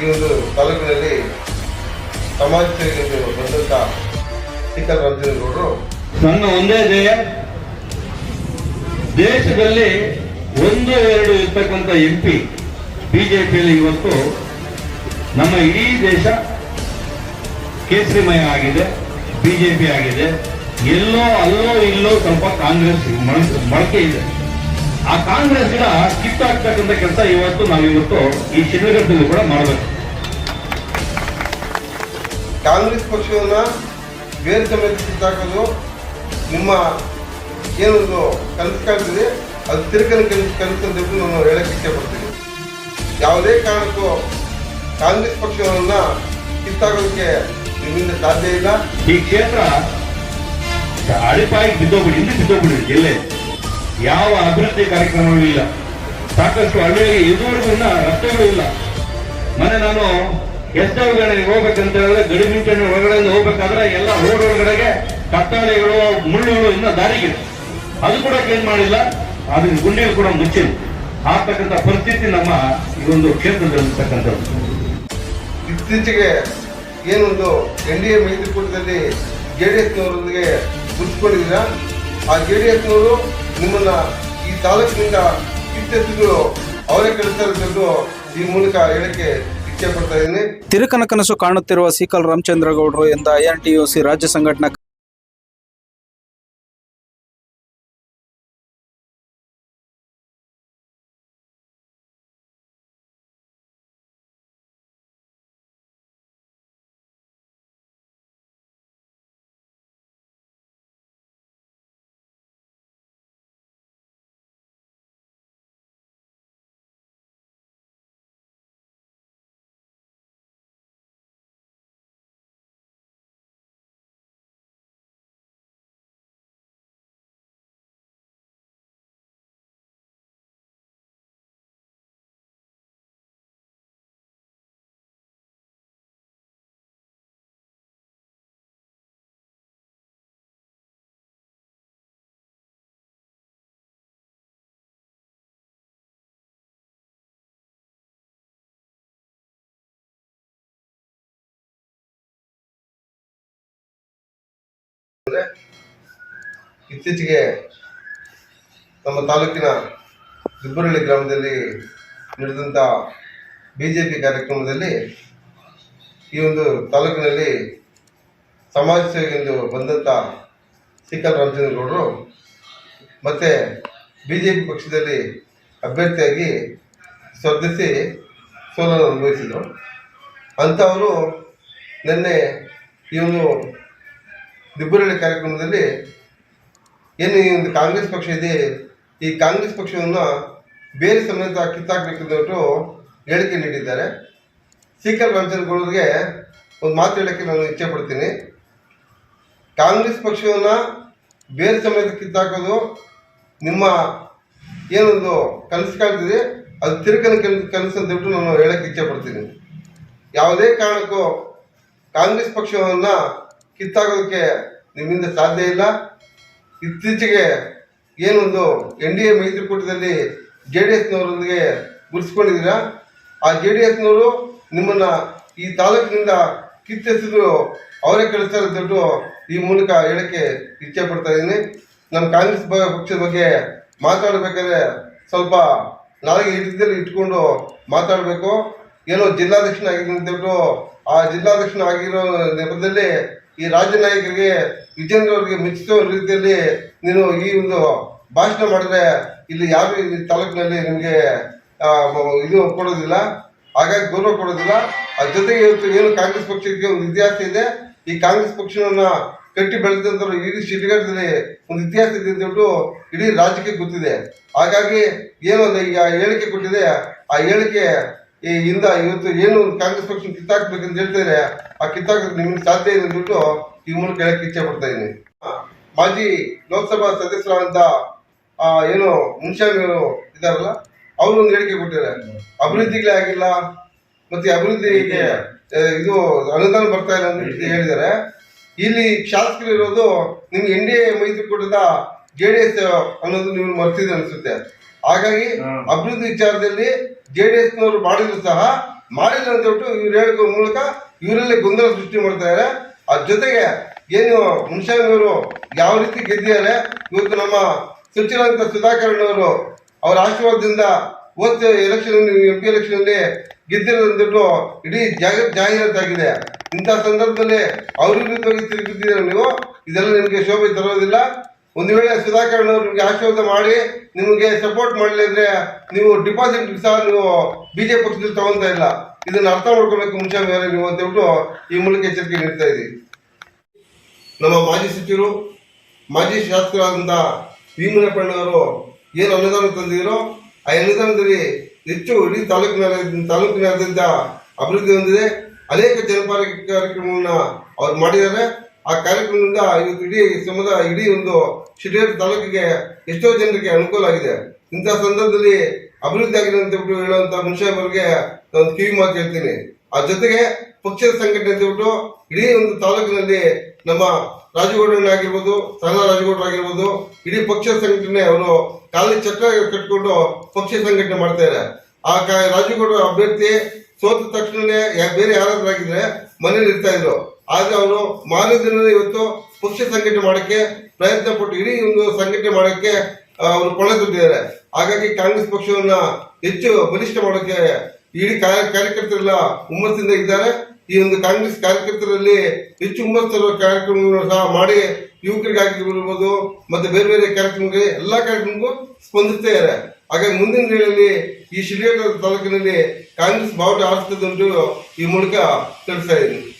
ಈ ಒಂದು ತಾಲೂಕಿನಲ್ಲಿ ಸಮಾಜ ಸೇವೆಗೆ ಬಂದಂತ ನನ್ನ ಒಂದೇ ಧ್ಯೇಯ, ದೇಶದಲ್ಲಿ ಒಂದು ಎರಡು ಇರ್ತಕ್ಕಂಥ ಎಂ ಪಿ ಬಿಜೆಪಿಯಲ್ಲಿ ಇವತ್ತು ನಮ್ಮ ಇಡೀ ದೇಶ ಕೇಸರಿಮಯ ಆಗಿದೆ, ಬಿಜೆಪಿ ಆಗಿದೆ. ಎಲ್ಲೋ ಅಲ್ಲೋ ಇಲ್ಲೋ ಸ್ವಲ್ಪ ಕಾಂಗ್ರೆಸ್ ಮೊಳ- ಮೊಳಕೆ ಇದೆ. ಆ ಕಾಂಗ್ರೆಸ್ ಗಿಡ ಕಿತ್ತಾಕ್ತಕ್ಕಂಥ ಕೆಲಸ ಇವತ್ತು ನಾವಿವತ್ತು ಈ ಶಿಡ್ಲಘಟ್ಟದಲ್ಲಿ ಕೂಡ ಮಾಡಬೇಕು. ಕಾಂಗ್ರೆಸ್ ಪಕ್ಷವನ್ನ ಬೇರೆ ಸಮೇತ ಕಿತ್ತಾಕೋದು ನಿಮ್ಮ ಏನೊಂದು ಕನಸು ಕಾಣ್ತಿದೆ ಅದು ತಿರುಕನ ಕನಸು ಕನಸು ಅಂತ ನಾನು ಹೇಳಕ್ಕೆ ಇಷ್ಟಪಡ್ತೀನಿ. ಪಡ್ತೀನಿ ಯಾವುದೇ ಕಾರಣಕ್ಕೂ ಕಾಂಗ್ರೆಸ್ ಪಕ್ಷವನ್ನ ಕಿತ್ತಾಕೋದಕ್ಕೆ ನಿಮ್ಮಿಂದ ಸಾಧ್ಯ ಇಲ್ಲ. ಈ ಕ್ಷೇತ್ರ ಅಡಿಪಾಯಿ ಬಿದ್ದೋಗ್ಬಿಡಿ ಇಲ್ಲಿ ಬಿದ್ದೋಗ್ಬಿಡಿ ಜಿಲ್ಲೆ ಯಾವ ಅಭಿವೃದ್ಧಿ ಕಾರ್ಯಕ್ರಮವೂ ಇಲ್ಲ. ಸಾಕಷ್ಟು ಹಳ್ಳಿಯಲ್ಲಿ ಇದುವರೆಗೂ ಇನ್ನ ರಸ್ತೆಗಳು ಇಲ್ಲ. ಮೊನ್ನೆ ನಾನು ಎಸ್ ಹೋಗ್ಬೇಕಂತ ಹೇಳಿದ್ರೆ ಗಡಿಮಿಂಚಣಿ ಒಳಗಡೆ ಹೋಗ್ಬೇಕಾದ್ರೆ ಎಲ್ಲ ರೋಡ್ ಒಳಗಡೆಗೆ ಕತ್ತಾಳೆಗಳು ಮುಳ್ಳುಗಳು ಇನ್ನ ದಾರಿಗಿದೆ ಅದು ಕೂಡ ಕ್ಲೀನ್ ಮಾಡಿಲ್ಲ. ಅದನ್ನ ಗುಂಡಿಯಲ್ಲಿ ಕೂಡ ಮುಚ್ಚಿಲ್ಲ. ಆಗ್ತಕ್ಕಂಥ ಪರಿಸ್ಥಿತಿ ನಮ್ಮ ಈ ಒಂದು ಕ್ಷೇತ್ರದಲ್ಲಿರ್ತಕ್ಕಂಥದ್ದು. ಇತ್ತೀಚೆಗೆ ಏನೊಂದು ಎನ್ ಡಿ ಎ ಮೈತ್ರಿಕೂಟದಲ್ಲಿ ಜೆ ಡಿ ಎಸ್ನವರೊಂದಿಗೆ ಗುರುತಿಸ್ಕೊಂಡಿದ್ದೀರಾ ಆ ಜೆ ಡಿ ಎಸ್ನವರು ನಿಮ್ಮನ್ನ ಈ ತಾಲೂಕಿನಿಂದ ಕಿತ್ತೆತ್ತಿದ್ರು ಅವರೇ ಇರೋದು ಈ ಮೂಲಕ ಹೇಳಕ್ಕೆ ತಿರುಕನ ಕನಸು ಕಾಣುತ್ತಿರುವ ಸಿಕಲ್ ರಾಮಚಂದ್ರಗೌಡರು ಎಂದ ಐಎನ್ಟಿಯುಸಿ ರಾಜ್ಯ ಸಂಘಟನಾ ಇತ್ತೀಚೆಗೆ ನಮ್ಮ ತಾಲೂಕಿನ ದುಬ್ಬರಳ್ಳಿ ಗ್ರಾಮದಲ್ಲಿ ನಡೆದಂಥ ಬಿ ಜೆ ಪಿ ಕಾರ್ಯಕ್ರಮದಲ್ಲಿ ಈ ಒಂದು ತಾಲೂಕಿನಲ್ಲಿ ಸಮಾಜ ಸೇವೆಗೆಂದು ಬಂದಂಥ ಸಿಕ್ಕಲ್ ರಾಮಚಂದ್ರಗೌಡರು ಮತ್ತು ಬಿ ಜೆ ಪಿ ಪಕ್ಷದಲ್ಲಿ ಅಭ್ಯರ್ಥಿಯಾಗಿ ಸ್ಪರ್ಧಿಸಿ ಸೋಲನ್ನು ಅನುಭವಿಸಿದರು. ಅಂಥವರು ನಿನ್ನೆ ಈ ಒಂದು ದಿಬ್ಬರಳ್ಳಿ ಕಾರ್ಯಕ್ರಮದಲ್ಲಿ ಏನು ಈ ಒಂದು ಕಾಂಗ್ರೆಸ್ ಪಕ್ಷ ಇದೆ, ಈ ಕಾಂಗ್ರೆಸ್ ಪಕ್ಷವನ್ನು ಬೇರೆ ಸಮೇತ ಕಿತ್ತಾಕ್ಬೇಕಂದ್ಬಿಟ್ಟು ಹೇಳಿಕೆ ನೀಡಿದ್ದಾರೆ. ಸಿಕಲ್ ರಾಮಚಂದ್ರಗೌಡರಿಗೆ ಒಂದು ಮಾತು ಹೇಳಕ್ಕೆ ನಾನು ಇಚ್ಛೆ ಪಡ್ತೀನಿ. ಕಾಂಗ್ರೆಸ್ ಪಕ್ಷವನ್ನು ಬೇರೆ ಸಮೇತ ಕಿತ್ತಾಕೋದು ನಿಮ್ಮ ಏನೊಂದು ಕನಸು ಕಾಣ್ತಿದೆ, ಅದು ತಿರುಕನ ಕನಸು ಕನಸು ಅಂತ ನಾನು ಹೇಳಕ್ಕೆ ಇಚ್ಛೆ ಪಡ್ತೀನಿ. ಯಾವುದೇ ಕಾರಣಕ್ಕೂ ಕಾಂಗ್ರೆಸ್ ಪಕ್ಷವನ್ನ ಕಿತ್ತಾಕೋದಕ್ಕೆ ನಿಮ್ಮಿಂದ ಸಾಧ್ಯ ಇಲ್ಲ. ಇತ್ತೀಚೆಗೆ ಏನೊಂದು ಎನ್ ಡಿ ಎ ಮೈತ್ರಿಕೂಟದಲ್ಲಿ ಜೆ ಡಿ ಎಸ್ನವರೊಂದಿಗೆ ಗುರುತಿಸ್ಕೊಂಡಿದ್ದೀರಾ? ಆ ಜೆ ಡಿ ಎಸ್ನವರು ನಿಮ್ಮನ್ನ ಈ ತಾಲೂಕಿನಿಂದ ಕಿತ್ತೆಸಿದ್ರು ಅವರೇ ಕಳಿಸ್ತಾರೆ ದೊಡ್ಡ ಈ ಮೂಲಕ ಹೇಳಕ್ಕೆ ಇಚ್ಛೆ ಪಡ್ತಾ ಇದ್ದೀನಿ. ನಮ್ಮ ಕಾಂಗ್ರೆಸ್ ಪಕ್ಷದ ಬಗ್ಗೆ ಮಾತಾಡಬೇಕಾದ್ರೆ ಸ್ವಲ್ಪ ನಾಳೆಗೆ ಹಿಡಿದಲ್ಲಿ ಇಟ್ಕೊಂಡು ಮಾತಾಡಬೇಕು. ಏನೋ ಜಿಲ್ಲಾಧ್ಯಕ್ಷನ ಆಗಿದ್ದೀನಿ ಅಂದ್ಬಿಟ್ಟು ಆ ಜಿಲ್ಲಾಧ್ಯಕ್ಷನ ಆಗಿರೋ ನೆಪದಲ್ಲಿ ಈ ರಾಜ್ಯ ನಾಯಕರಿಗೆ ವಿಜೇಂದ್ರ ಅವರಿಗೆ ಮೆಚ್ಚಿಸುವ ರೀತಿಯಲ್ಲಿ ನೀನು ಈ ಒಂದು ಭಾಷಣ ಮಾಡಿದ್ರೆ ಇಲ್ಲಿ ಯಾರು ಈ ತಾಲೂಕಿನಲ್ಲಿ ನಿಮಗೆ ಇದು ಕೊಡೋದಿಲ್ಲ. ಹಾಗಾಗಿ ಗೌರವ ಕೊಡೋದಿಲ್ಲ. ಅದ್ರ ಜೊತೆಗೆ ಇವತ್ತು ಏನು ಕಾಂಗ್ರೆಸ್ ಪಕ್ಷಕ್ಕೆ ಒಂದು ಇತಿಹಾಸ ಇದೆ. ಈ ಕಾಂಗ್ರೆಸ್ ಪಕ್ಷವನ್ನ ಕಟ್ಟಿ ಬೆಳೆದಂಥವ್ರು ಇಡೀ ಶಿಡ್ಗಡದಲ್ಲಿ ಒಂದು ಇತಿಹಾಸ ಇದೆ ಅಂತ ಹೇಳ್ಬಿಟ್ಟು ಇಡೀ ರಾಜ್ಯಕ್ಕೆ ಗೊತ್ತಿದೆ. ಹಾಗಾಗಿ ಏನು ಈಗ ಹೇಳಿಕೆ ಕೊಟ್ಟಿದೆ, ಆ ಹೇಳಿಕೆ ಈ ಇಂದ ಇವತ್ತು ಏನು ಒಂದು ಕಾಂಗ್ರೆಸ್ ಪಕ್ಷ ಕಿತ್ತಾಕ್ಬೇಕಂತ ಹೇಳ್ತಾರೆ ಆ ಕಿತ್ತಾಕೋಕೆ ನಿಮ್ಗೆ ಸಾಧ್ಯ ಇದೆ ಅಂದ್ಬಿಟ್ಟು ಈ ಮೂಲಕ ಹೇಳಕ್ಕೆ ಇಚ್ಛೆ ಪಡ್ತಾ ಇದ್ದೀನಿ. ಮಾಜಿ ಲೋಕಸಭಾ ಸದಸ್ಯರಾದಂತ ಏನು ಮುನ್ಸ್ವಾಮಿ ಅವರು ಇದಾರಲ್ಲ ಅವರು ಒಂದು ಹೇಳಿಕೆ ಕೊಟ್ಟಿದ್ದಾರೆ. ಅಭಿವೃದ್ಧಿಗಳೇ ಆಗಿಲ್ಲ ಮತ್ತೆ ಅಭಿವೃದ್ಧಿಗೆ ಇದು ಅನುದಾನ ಬರ್ತಾ ಇಲ್ಲ ಅಂತ ಹೇಳಿ ಹೇಳಿದ್ದಾರೆ. ಇಲ್ಲಿ ಶಾಸಕರು ಇರೋದು ನಿಮ್ಗೆ ಎನ್ ಡಿ ಎ ಮೈತ್ರಿಕೂಟದ ಜೆ ಡಿ ಎಸ್ ಅನ್ನೋದು ನೀವು ಮರ್ತಿದೆ ಅನ್ಸುತ್ತೆ. ಹಾಗಾಗಿ ಅಭಿವೃದ್ಧಿ ವಿಚಾರದಲ್ಲಿ ಜೆ ಡಿ ಎಸ್ನವರು ಮಾಡಿದ್ರು ಸಹ ಮಾಡಿಲ್ಲ ಅಂತ ಹೇಳ್ಬಿಟ್ಟು ಇವ್ರು ಹೇಳೋ ಮೂಲಕ ಇವರಲ್ಲಿ ಗೊಂದಲ ಸೃಷ್ಟಿ ಮಾಡ್ತಾ ಇದ್ದಾರೆ ಅದ್ರ ಜೊತೆಗೆ ಏನು ಮುನ್ಸ್ವಾಮಿಯವರು ಯಾವ ರೀತಿ ಗೆದ್ದಿದ್ದಾರೆ ಇವತ್ತು ನಮ್ಮ ಸಚಿವರಂತ ಸುಧಾಕರ್ ಅವರು ಅವರ ಆಶೀರ್ವಾದದಿಂದ ಹೋದ ಎಲೆಕ್ಷನ್ ಎಂ ಪಿ ಎಲೆಕ್ಷನ್ ಅಲ್ಲಿ ಗೆದ್ದಿರೋದಂದ್ಬಿಟ್ಟು ಇಡೀ ಜಾಗ ಜಾಹೀರಾತಾಗಿದೆ ಇಂಥ ಸಂದರ್ಭದಲ್ಲಿ ಅವ್ರ ವಿರುದ್ಧವಾಗಿ ತಿರುಗಿದ್ದೀರ ನೀವು? ಇದೆಲ್ಲ ನಿಮಗೆ ಶೋಭೆ ತರೋದಿಲ್ಲ. ಒಂದು ವೇಳೆ ಸುಧಾಕರ್ ಅವರು ನಿಮಗೆ ಆಶೀರ್ವಾದ ಮಾಡಿ ನಿಮಗೆ ಸಪೋರ್ಟ್ ಮಾಡಲಿದ್ರೆ ನೀವು ಡಿಪಾಸಿಟ್ ಸಹ ನೀವು ಬಿಜೆಪಿ ಪಕ್ಷದಲ್ಲಿ ತಗೊಂತಾ ಇಲ್ಲ. ಇದನ್ನು ಅರ್ಥ ಮಾಡ್ಕೋಬೇಕು ಮುಂಚೆ ಮೇಲೆ ನೀವು ಅಂತ ಹೇಳ್ಬಿಟ್ಟು ಈ ಮೂಲಕ ಎಚ್ಚರಿಕೆ ನೀಡ್ತಾ ಇದ್ದೀವಿ. ನಮ್ಮ ಮಾಜಿ ಸಚಿವರು, ಮಾಜಿ ಶಾಸಕರಾದಂಥ ಭೀಮನಪ್ಪಣ್ಣವರು ಏನು ಅನುದಾನ ತಂದಿದ್ರು ಆ ಅನುದಾನದಲ್ಲಿ ಹೆಚ್ಚು ಇಡೀ ತಾಲೂಕಿನ ತಾಲೂಕಿನಾದ್ಯಂತ ಅಭಿವೃದ್ಧಿ ಹೊಂದಿದೆ. ಅನೇಕ ಜನಪರ ಕಾರ್ಯಕ್ರಮಗಳನ್ನ ಅವ್ರು ಮಾಡಿದ್ದಾರೆ. ಆ ಕಾರ್ಯಕ್ರಮದಿಂದ ಇವತ್ತು ಇಡೀ ಸಮುದಾಯ ಇಡೀ ಒಂದು ಶಿಡೇರ್ ತಾಲೂಕಿಗೆ ಎಷ್ಟೋ ಜನರಿಗೆ ಅನುಕೂಲ ಆಗಿದೆ. ಇಂಥ ಸಂದರ್ಭದಲ್ಲಿ ಅಭಿವೃದ್ಧಿ ಆಗಿದೆ ಅಂತ ಬಿಟ್ಟು ಹೇಳುವಂತ ಮುನ್ಸಾಹೇಬರಿಗೆ ಒಂದು ಕಿವಿ ಮಾತು ಹೇಳ್ತೀನಿ. ಆ ಜೊತೆಗೆ ಪಕ್ಷದ ಸಂಘಟನೆ ಅಂತ ಬಿಟ್ಟು ಇಡೀ ಒಂದು ತಾಲೂಕಿನಲ್ಲಿ ನಮ್ಮ ರಾಜಗೌಡನಾಗಿರ್ಬೋದು ಸಣ್ಣ ರಾಜಗೌಡರಾಗಿರ್ಬೋದು ಇಡೀ ಪಕ್ಷ ಸಂಘಟನೆ ಅವರು ಕಾಲಿ ಚಕ್ರ ಕಟ್ಕೊಂಡು ಪಕ್ಷ ಸಂಘಟನೆ ಮಾಡ್ತಾ ಇದ್ದಾರೆ ಆ ರಾಜಗೌಡ ಅಭ್ಯರ್ಥಿ ಸೋತ ತಕ್ಷಣನೇ ಬೇರೆ ಯಾರಾದ್ರೂ ಆಗಿದ್ರೆ ಮನೇಲಿ ಇರ್ತಾ ಇದ್ರು. ಆದ್ರೆ ಅವರು ಮಾರನೇ ದಿನ ಇವತ್ತು ಪಕ್ಷ ಸಂಘಟನೆ ಮಾಡಕ್ಕೆ ಪ್ರಯತ್ನ ಪಟ್ಟು ಇಡೀ ಒಂದು ಸಂಘಟನೆ ಮಾಡಕ್ಕೆ ಅವರು ಕೊಳೆ ತಂದಿದ್ದಾರೆ ಹಾಗಾಗಿ ಕಾಂಗ್ರೆಸ್ ಪಕ್ಷವನ್ನ ಹೆಚ್ಚು ಬಲಿಷ್ಠ ಮಾಡೋಕೆ ಇಡೀ ಕಾರ್ಯ- ಕಾರ್ಯಕರ್ತರೆಲ್ಲ ಹುಮ್ಮಸ್ಸಿಂದ ಇದ್ದಾರೆ. ಈ ಒಂದು ಕಾಂಗ್ರೆಸ್ ಕಾರ್ಯಕರ್ತರಲ್ಲಿ ಹೆಚ್ಚು ಹುಮ್ಮಸ್ ತರುವ ಕಾರ್ಯಕ್ರಮಗಳನ್ನು ಸಹ ಮಾಡಿ ಯುವಕರಿಗೆ ಆಗಿರ್ಬೋದು ಮತ್ತೆ ಬೇರೆ ಬೇರೆ ಕಾರ್ಯಕ್ರಮಗಳಿಗೆ ಎಲ್ಲಾ ಕಾರ್ಯಕ್ರಮಕ್ಕೂ ಸ್ಪಂದಿಸ್ತಾ ಇದ್ದಾರೆ. ಹಾಗಾಗಿ ಮುಂದಿನ ದಿನಗಳಲ್ಲಿ ಈ ಶಿಡಿಯಾಳ ತಾಲೂಕಿನಲ್ಲಿ ಕಾಂಗ್ರೆಸ್ ಬಾವುಟ ಆರಿಸ್ತದೆ ಈ ಮೂಲಕ ತಿಳಿಸ್ತಾ